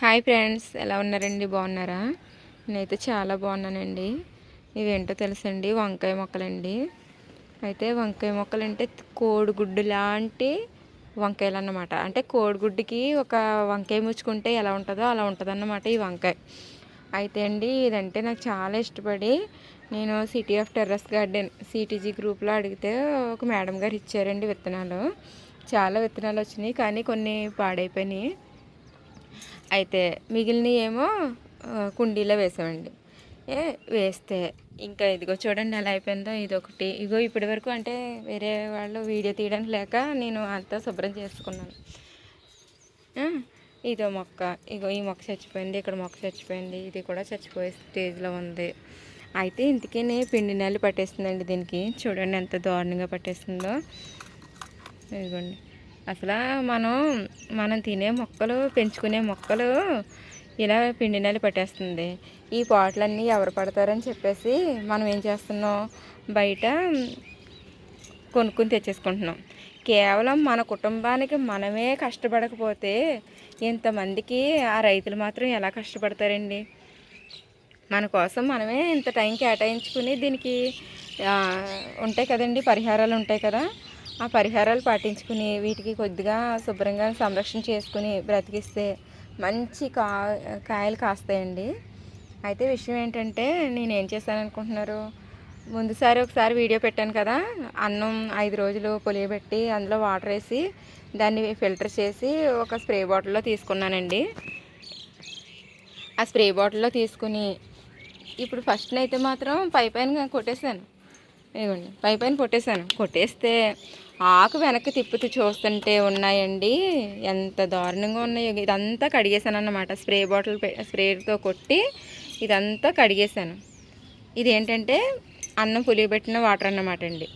Hi friends ఎలా ఉన్నారండి? బాగున్నారా? నేనైతే చాలా బాగున్నానండి. ఇవేంటో తెలుసండి? వంకాయ మొక్కలండి. అయితే వంకాయ మొక్కలు అంటే కోడిగుడ్డు లాంటి వంకాయలు అన్నమాట అంటే కోడిగుడ్డుకి ఒక వంకాయ ముచ్చుకుంటే ఎలా ఉంటుందో అలా ఉంటుందన్నమాట ఈ వంకాయ. అయితే అండి ఇదంటే నాకు చాలా ఇష్టపడి నేను సిటీ ఆఫ్ టెర్రస్ గార్డెన్ సిటీజీ గ్రూప్లో అడిగితే ఒక మేడం గారు ఇచ్చారండి విత్తనాలు. చాలా విత్తనాలు వచ్చినాయి కానీ కొన్ని పాడైపోయినాయి. అయితే మిగిలినవి ఏమో కుండీలో వేసామండి ఏ వేస్తే. ఇంకా ఇదిగో చూడండి ఎలా అయిపోయిందో ఇది ఒకటి ఇగో ఇప్పటి వరకు అంటే వేరే వాళ్ళు వీడియో తీయడానికి లేక నేను అంతా శుభ్రం చేసుకున్నాను. ఇదో మొక్క. ఇగో ఈ మొక్క చచ్చిపోయింది ఇక్కడ మొక్క చచ్చిపోయింది ఇది కూడా చచ్చిపోయే స్టేజ్లో ఉంది. అయితే ఇంతకీ పిండి నెలలు పట్టేస్తుందండి దీనికి. చూడండి ఎంత దారుణంగా పట్టేస్తుందో. ఇదిగోండి. అసలు మనం మనం తినే మొక్కలు పెంచుకునే మొక్కలు ఇలా పిండి నెల పట్టేస్తుంది. ఈ పాటలన్నీ ఎవరు పడతారని చెప్పేసి మనం ఏం చేస్తున్నాం? బయట కొనుక్కుని తెచ్చేసుకుంటున్నాం. కేవలం మన కుటుంబానికి మనమే కష్టపడకపోతే ఇంతమందికి ఆ రైతులు మాత్రం ఎలా కష్టపడతారండి? మన కోసం మనమే ఇంత టైం కేటాయించుకుని దీనికి ఉంటాయి కదండి పరిహారాలు ఉంటాయి కదా? ఆ పరిహారాలు పాటించుకుని వీటికి కొద్దిగా శుభ్రంగా సంరక్షణ చేసుకుని బ్రతికిస్తే మంచి కా కాయలు కాస్తాయండి. అయితే విషయం ఏంటంటే నేను ఏం చేశాను అనుకుంటున్నారు ముందుసారి ఒకసారి వీడియో పెట్టాను కదా అన్నం ఐదు రోజులు పులియబెట్టి అందులో వాటర్ వేసి దాన్ని ఫిల్టర్ చేసి ఒక స్ప్రే బాటిల్లో తీసుకున్నానండి. ఆ స్ప్రే బాటిల్లో తీసుకుని ఇప్పుడు ఫస్ట్ అయితే మాత్రం పై పైన కొట్టేశాను. ఇవ్వండి పై పైన కొట్టేశాను. కొట్టేస్తే ఆకు వెనక్కి తిప్పుతూ చూస్తుంటే ఉన్నాయండి. ఎంత దారుణంగా ఉన్నాయో. ఇదంతా కడిగేశాను అన్నమాట స్ప్రే బాటిల్ స్ప్రేతో కొట్టి ఇదంతా కడిగేశాను. ఇది ఏంటంటే అన్నం పులియబెట్టిన వాటర్ అన్నమాట అండి.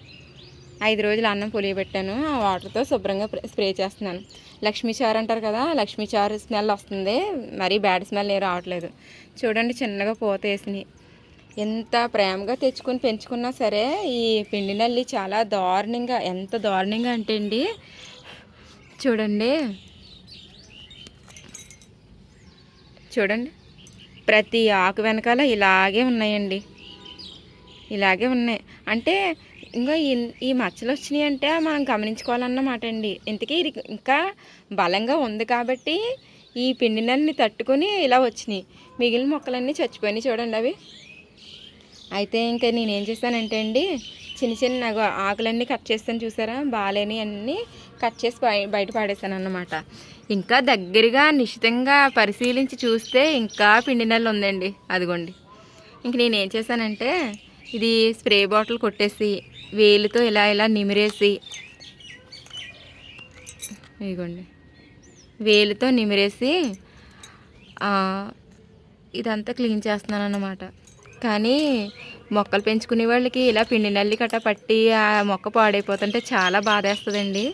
ఐదు రోజులు అన్నం పులియబెట్టాను. ఆ వాటర్తో శుభ్రంగా స్ప్రే చేస్తున్నాను. లక్ష్మీ చారు అంటారు కదా లక్ష్మీ చారు స్మెల్ వస్తుంది. మరీ బ్యాడ్ స్మెల్ ఏం రావట్లేదు. చూడండి చిన్నగా పోత వేసినాయి. ఎంత ప్రేమగా తెచ్చుకొని పెంచుకున్నా సరే ఈ పిండి నల్లి చాలా దారుణంగా ఎంత దారుణంగా అంటే అండి చూడండి. చూడండి. ప్రతి ఆకు వెనకాల ఇలాగే ఉన్నాయండి. ఇలాగే ఉన్నాయి. అంటే ఇంకా ఈ మచ్చలు వచ్చినాయి అంటే మనం గమనించుకోవాలన్నమాట అండి. ఇంతకీ ఇది ఇంకా బలంగా ఉంది కాబట్టి ఈ పిండి నల్ని తట్టుకొని ఇలా వచ్చినాయి. మిగిలిన మొక్కలన్నీ చచ్చిపోయినాయి చూడండి అవి. అయితే ఇంకా నేనేం చేశానంటే అండి చిన్న చిన్న ఆకులన్నీ కట్ చేస్తాను చూసారా? బాలేని అన్నీ కట్ చేసి బయట పాడేశాను అన్నమాట ఇంకా దగ్గరగా నిశ్చితంగా పరిశీలించి చూస్తే ఇంకా పిండి నెల ఉందండి అదిగోండి. ఇంక నేనేం చేశానంటే ఇది స్ప్రే బాటిల్ కొట్టేసి వేలుతో ఇలా ఇలా నిమిరేసి ఇదిగోండి. వేలుతో నిమిరేసి ఇదంతా క్లీన్ చేస్తున్నాను అన్నమాట కానీ మొక్కలు పెంచుకునే వాళ్ళకి ఇలా పిండి నల్లి కట్ట పట్టి ఆ మొక్క పాడైపోతుంటే చాలా బాధేస్తుందండి.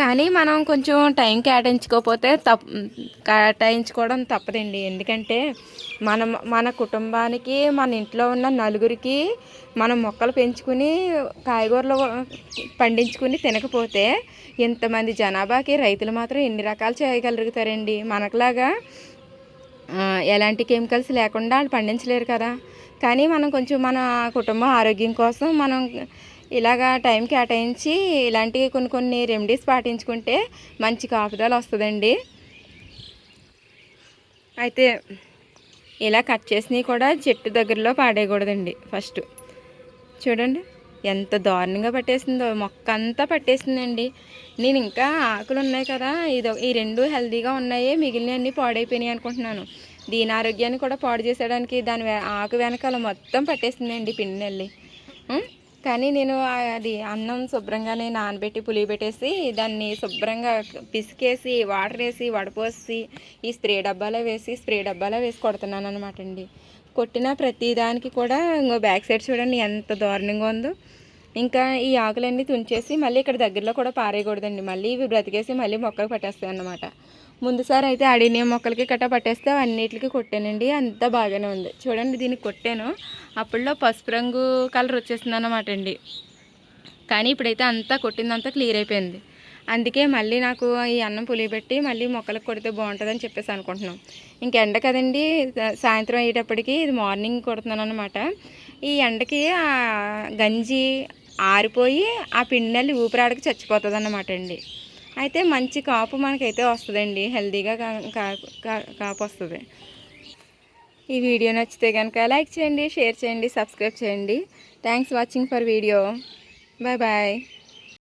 కానీ మనం కొంచెం టైం కేటాయించుకోకపోతే తప్ కేటాయించుకోవడం తప్పదండి. ఎందుకంటే మన మన కుటుంబానికి మన ఇంట్లో ఉన్న నలుగురికి మనం మొక్కలు పెంచుకుని కాయగూరలు పండించుకుని తినకపోతే ఇంతమంది జనాభాకి రైతులు మాత్రం ఎన్ని రకాలు చేయగలుగుతారండి? మనకులాగా ఎలాంటి కెమికల్స్ లేకుండా వాళ్ళు పండించలేరు కదా. కానీ మనం కొంచెం మన కుటుంబ ఆరోగ్యం కోసం మనం ఇలాగా టైం కేటాయించి ఇలాంటి కొన్ని కొన్ని రెమెడీస్ పాటించుకుంటే మంచి కాపుదలు వస్తుందండి. అయితే ఇలా కట్ చేసినవి కూడా చెట్టు దగ్గరలో పాడేయకూడదండి ఫస్ట్. చూడండి. ఎంత దారుణంగా పట్టేసిందో మొక్క అంతా పట్టేసిందండి. నేను ఇంకా ఆకులు ఉన్నాయి కదా ఇది ఈ రెండు హెల్దీగా ఉన్నాయి మిగిలినవన్నీ పాడైపోయినాయి అనుకుంటున్నాను. దీని ఆరోగ్యాన్ని కూడా పాడు చేసేయడానికి దాని ఆకు వెనకాల మొత్తం పట్టేసిందండి పిండి కానీ నేను అది అన్నం శుభ్రంగానే నానబెట్టి పులి పెట్టేసి దాన్ని శుభ్రంగా పిసికేసి వాటర్ వేసి వడపోసి ఈ స్ప్రే డబ్బాలో వేసి స్ప్రే డబ్బాలో వేసి కొడుతున్నాను అనమాట అండి. కొట్టిన ప్రతిదానికి కూడా ఇంకో బ్యాక్ సైడ్ చూడండి ఎంత దారుణంగా ఉందో. ఇంకా ఈ ఆకులన్నీ తుంచేసి మళ్ళీ ఇక్కడ దగ్గరలో కూడా పారేయకూడదండి. మళ్ళీ ఇవి బ్రతికేసి మళ్ళీ మొక్కలు పట్టేస్తాయి అన్నమాట. ముందుసారి అయితే అడినియం మొక్కలకి కట్ట పట్టేస్తే అన్నిటికి కొట్టానండి. అంతా బాగానే ఉంది. చూడండి దీనికి కొట్టాను. అప్పుడులో పసుపు రంగు కలర్ వచ్చేసింది అన్నమాట అండి. కానీ ఇప్పుడైతే అంతా కొట్టిందంతా క్లియర్ అయిపోయింది. అందుకే మళ్ళీ నాకు ఈ అన్నం పులియబెట్టి మళ్ళీ మొక్కలకు కొడితే బాగుంటుందని చెప్పేసి అనుకుంటున్నాం. ఇంక ఎండ కదండి సాయంత్రం అయ్యేటప్పటికి ఇది మార్నింగ్ కొడుతున్నాను అనమాట ఈ ఎండకి ఆ గంజి ఆరిపోయి ఆ పిండి ఊపిరాడకి చచ్చిపోతుంది అన్నమాట అండి. అయితే మంచి కాపు మనకైతే వస్తుందండి. హెల్దీగా కా- కా- కాపు వస్తుంది. ఈ వీడియో నచ్చితే కనుక లైక్ చేయండి షేర్ చేయండి సబ్స్క్రైబ్ చేయండి. Thanks watching for video. Bye bye.